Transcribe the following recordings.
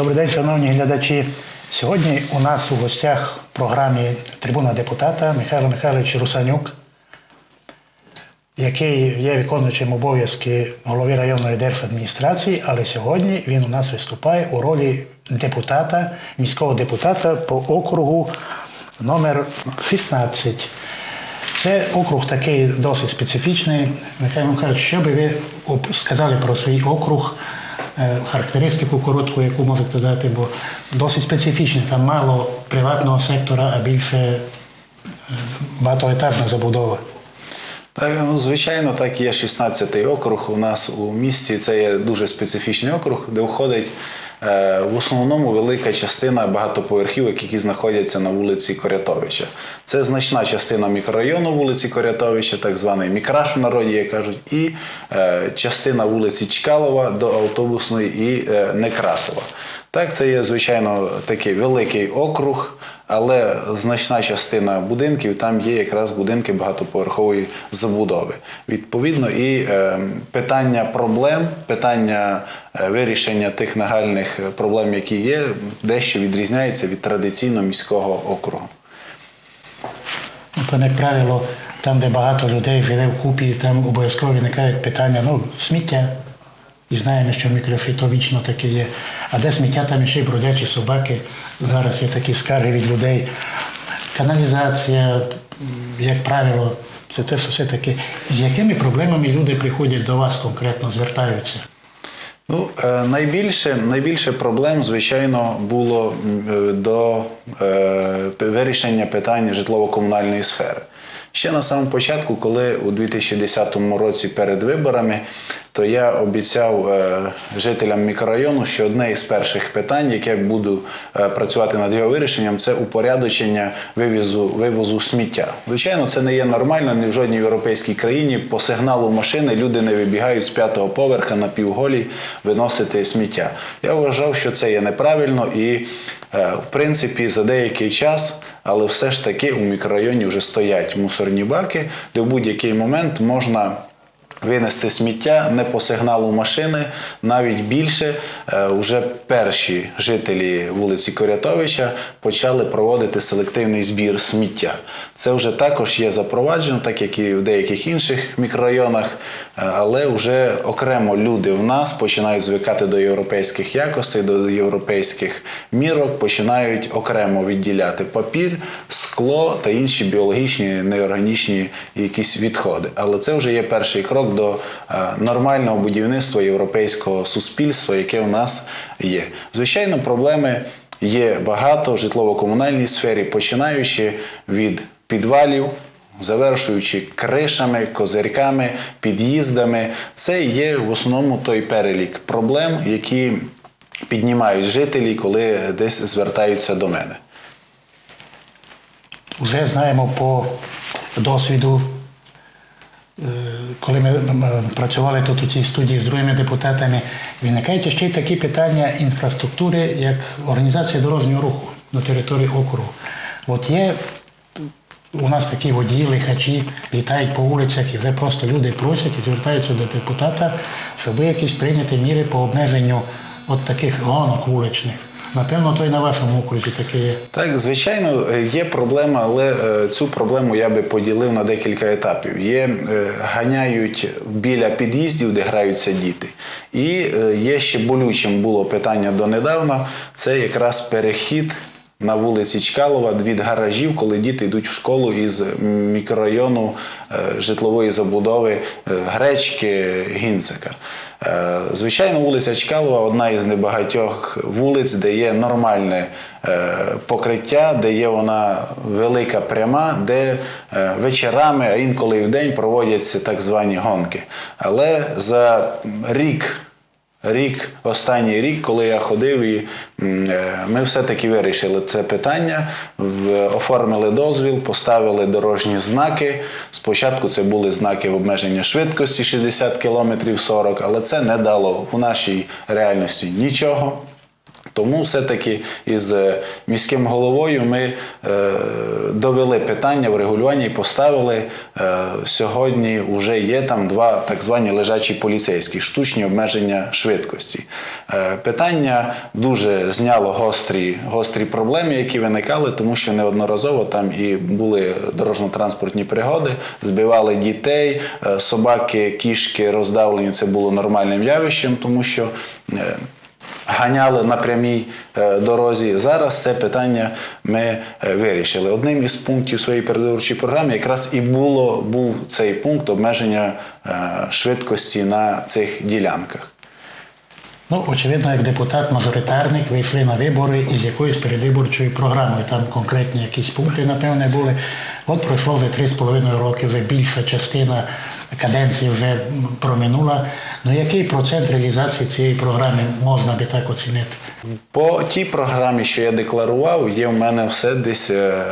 Добрий день, шановні глядачі. Сьогодні у нас у гостях в програмі Трибуна депутата Михайло Михайлович Русанюк, який є виконуючим обов'язки голови районної держадміністрації, але сьогодні він у нас виступає у ролі депутата, міського депутата по округу номер 16. Це округ такий досить специфічний. Михайло Михайлович, що би ви сказали про свій округ, характеристику коротку, яку можете дати, бо досить специфічний, там мало приватного сектора, а більше е, багатоетажна забудова. Так, ну звичайно, так є 16-й округ. У нас у місті це є дуже специфічний округ, де входить е, в основному велика частина багатоповерхівок, які знаходяться на вулиці Корятовича. Це значна частина мікрорайону вулиці Корятовича, так званий мікраш в народі, як кажуть, і е, частина вулиці Чкалова до автобусної і е, Некрасова. Так, це є звичайно такий великий округ. Але значна частина будинків там є якраз будинки багатоповерхової забудови. Відповідно, і е, питання проблем, питання е, вирішення тих нагальних проблем, які є, дещо відрізняється від традиційно міського округу. Ну, то, як правило, там, де багато людей живе вкупі, там обов'язково виникають питання, ну, сміття. І знаємо, що мікрофіто вічно таке є. А де сміття, там ще й бродячі собаки. Зараз є такі скарги від людей. Каналізація, як правило, це те, що все-таки. З якими проблемами люди приходять до вас конкретно, звертаються? Ну, е, найбільше, найбільше проблем, звичайно, було е, до е, вирішення питань житлово-комунальної сфери. Ще на самому початку, коли у 2010 році перед виборами, то я обіцяв е, жителям мікрорайону, що одне із перших питань, яке буду е, працювати над його вирішенням, це упорядочення вивізу, вивозу сміття. Звичайно, це не є нормально ні в жодній європейській країні. По сигналу машини люди не вибігають з п'ятого поверха на півголі виносити сміття. Я вважав, що це є неправильно і, е, в принципі, за деякий час. Але все ж таки у мікрорайоні вже стоять мусорні баки, де в будь-який момент можна винести сміття не по сигналу машини, навіть більше. Е, Уже перші жителі вулиці Корятовича почали проводити селективний збір сміття. Це вже також є запроваджено, так як і в деяких інших мікрорайонах, е, але вже окремо люди в нас починають звикати до європейських якостей, до європейських мірок, починають окремо відділяти папір, скло та інші біологічні, неорганічні якісь відходи. Але це вже є перший крок до е, нормального будівництва європейського суспільства, яке в нас є. Звичайно, проблеми є багато в житлово-комунальній сфері, починаючи від підвалів. Завершуючи кришами, козирьками, під'їздами, це є в основному той перелік проблем, які піднімають жителі, коли десь звертаються до мене. Вже знаємо по досвіду, коли ми працювали тут у цій студії з другими депутатами, виникають ще й такі питання інфраструктури, як організація дорожнього руху на території округу. От є у нас такі водії, лихачі, літають по вулицях і вже просто люди просять і звертаються до депутата, щоб якісь прийняти міри по обмеженню от таких гонок вуличних. Напевно, то і на вашому окрузі таке є. Так, звичайно, є проблема, але е, цю проблему я би поділив на декілька етапів. Є е, ганяють біля під'їздів, де граються діти. І е, є ще болючим було питання донедавна. Це якраз перехід. На вулиці Чкалова від гаражів, коли діти йдуть в школу із мікрорайону житлової забудови Гречки Гінцика. Е, Звичайно, вулиця Чкалова одна із небагатьох вулиць, де є нормальне е, покриття, де є вона велика пряма, де е, вечорами, а інколи і в день проводяться так звані гонки. Але за рік Рік, останній рік, коли я ходив, і е, ми все-таки вирішили це питання, оформили дозвіл, поставили дорожні знаки. Спочатку це були знаки обмеження швидкості 60 км 40, але це не дало в нашій реальності нічого. Тому все-таки із е, міським головою ми е, довели питання врегулювання і поставили е, сьогодні вже є там два так звані лежачі поліцейські штучні обмеження швидкості. Питання дуже зняло гострі, гострі проблеми, які виникали, тому що неодноразово там і були дорожньо-транспортні пригоди, збивали дітей, собаки, кішки роздавлені. Це було нормальним явищем, тому що. Ганяли на прямій е, дорозі. Зараз це питання ми е, вирішили. Одним із пунктів своєї передвиборчої програми якраз і було був цей пункт обмеження е, швидкості на цих ділянках. Ну, очевидно, як депутат-мажоритарник ви йшли на вибори із якоюсь передвиборчою програмою. Там конкретні якісь пункти, напевне, були. От пройшло вже три з половиною роки, вже більша частина каденції вже проминула. Ну який процент реалізації цієї програми можна би так оцінити? По тій програмі, що я декларував, є в мене все десь е,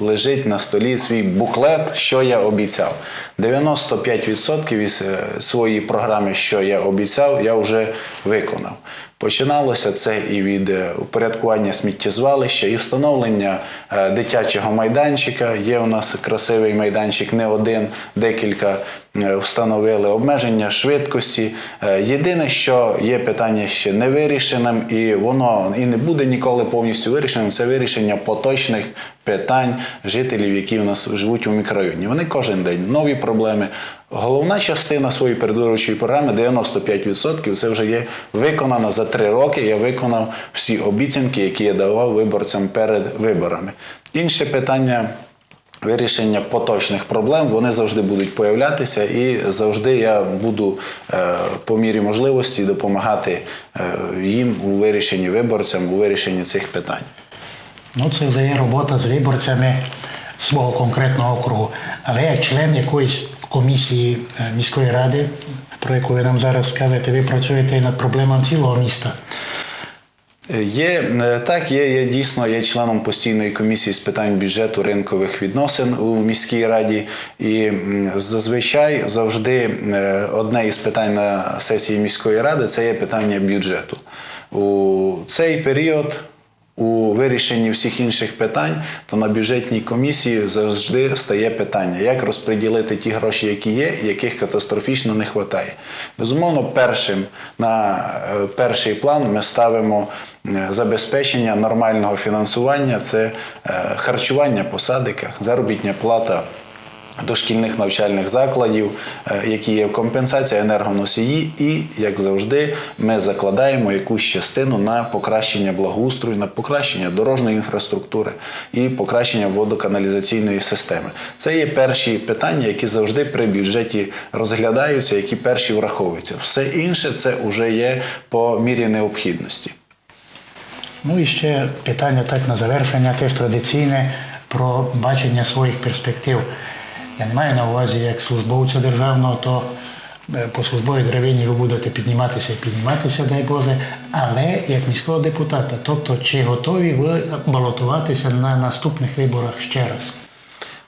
лежить на столі свій буклет, що я обіцяв. 95% із е, своєї програми, що я обіцяв, я вже виконав. Починалося це і від е, упорядкування сміттєзвалища, і встановлення е, дитячого майданчика. Є у нас красивий майданчик, не один, декілька е, встановили обмеження швидкості. Єдине, що є питання ще не вирішеним, і воно і не буде ніколи повністю вирішеним, це вирішення поточних питань жителів, які у нас живуть у мікрорайоні. Вони кожен день нові проблеми. Головна частина своєї передвиборчої програми 95% це вже є виконано за три роки. Я виконав всі обіцянки, які я давав виборцям перед виборами. Інше питання. Вирішення поточних проблем вони завжди будуть появлятися, і завжди я буду е, по мірі можливості допомагати е, їм у вирішенні виборцям у вирішенні цих питань. Ну, це вже робота з виборцями свого конкретного округу. Але як член якоїсь комісії е, міської ради, про яку ви нам зараз скажете, ви працюєте над проблемами цілого міста. Є е, так, є, є дійсно є членом постійної комісії з питань бюджету ринкових відносин у міській раді, і зазвичай завжди е, одне із питань на сесії міської ради це є питання бюджету. У цей період. У вирішенні всіх інших питань, то на бюджетній комісії завжди стає питання, як розподілити ті гроші, які є, яких катастрофічно не вистачає. Безумовно, першим на е, перший план ми ставимо е, забезпечення нормального фінансування це е, харчування по садиках, заробітня плата дошкільних навчальних закладів, е, які є компенсація енергоносії, і, як завжди, ми закладаємо якусь частину на покращення благоустрою, на покращення дорожньої інфраструктури і покращення водоканалізаційної системи. Це є перші питання, які завжди при бюджеті розглядаються, які перші враховуються. Все інше це вже є по мірі необхідності. Ну і ще питання так на завершення, теж традиційне про бачення своїх перспектив. Я не маю на увазі як службовця державного, то е, по службовій драбині ви будете підніматися і підніматися, дай Боже, але як міського депутата. Тобто, чи готові ви балотуватися на наступних виборах ще раз?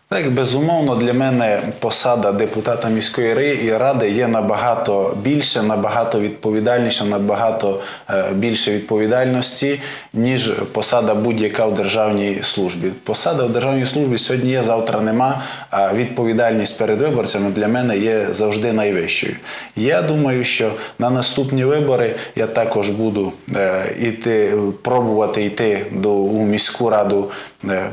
Так, безумовно, для мене посада депутата міської ради є набагато більше, набагато відповідальніша, набагато е, більше відповідальності, ніж посада будь-яка в державній службі. Посада в державній службі сьогодні є, завтра нема. А відповідальність перед виборцями для мене є завжди найвищою. Я думаю, що на наступні вибори я також буду е, іти, пробувати йти до у міську раду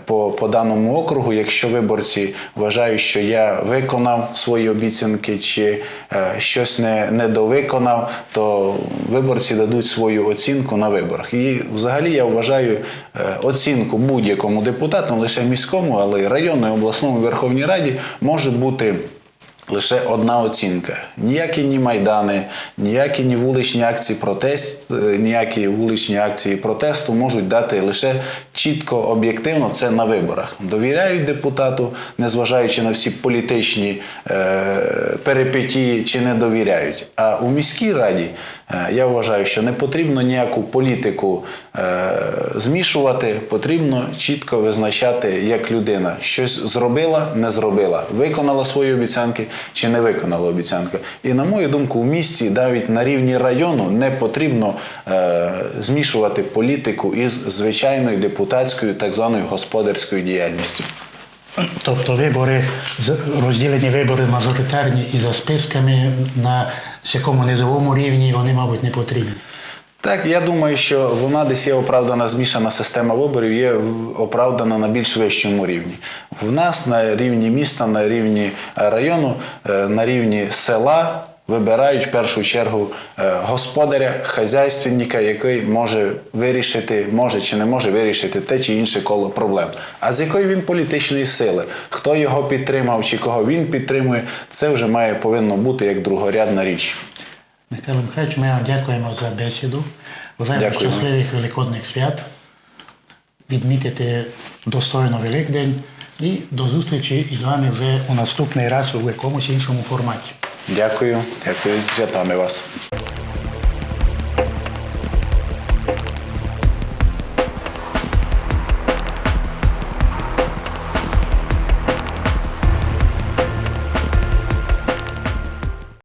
по, по даному округу, якщо виборці вважають, що я виконав свої обіцянки чи е, щось не, недовиконав, то виборці дадуть свою оцінку на виборах. І взагалі я вважаю е, оцінку будь-якому депутату, не лише міському, але й районному, обласному Верховній Раді може бути. Лише одна оцінка. Ніякі ні майдани, ніякі ні вуличні акції протест, е, ніякі вуличні акції протесту можуть дати лише чітко, об'єктивно це на виборах. Довіряють депутату, незважаючи на всі політичні е, перипетії, чи не довіряють. А у міській раді я вважаю, що не потрібно ніяку політику е, змішувати, потрібно чітко визначати, як людина щось зробила, не зробила, виконала свої обіцянки чи не виконали обіцянку. І на мою думку, в місті навіть на рівні району не потрібно е, змішувати політику із звичайною депутатською, так званою господарською діяльністю. Тобто вибори, розділені вибори мажоритарні і за списками на якому низовому рівні вони, мабуть, не потрібні. Так, я думаю, що вона десь є оправдана змішана система виборів, є оправдана на більш вищому рівні. В нас на рівні міста, на рівні е, району, е, на рівні села вибирають в першу чергу е, господаря, хазяйственника, який може вирішити, може чи не може вирішити те чи інше коло проблем. А з якої він політичної сили, хто його підтримав чи кого він підтримує, це вже має повинно бути як другорядна річ. Михайло Михайлович, ми вам дякуємо за бесіду. Бажаємо щасливих великодних свят. Відмітити достойно Великдень і до зустрічі із вами вже у наступний раз у якомусь іншому форматі. Дякую, дякую святами вас.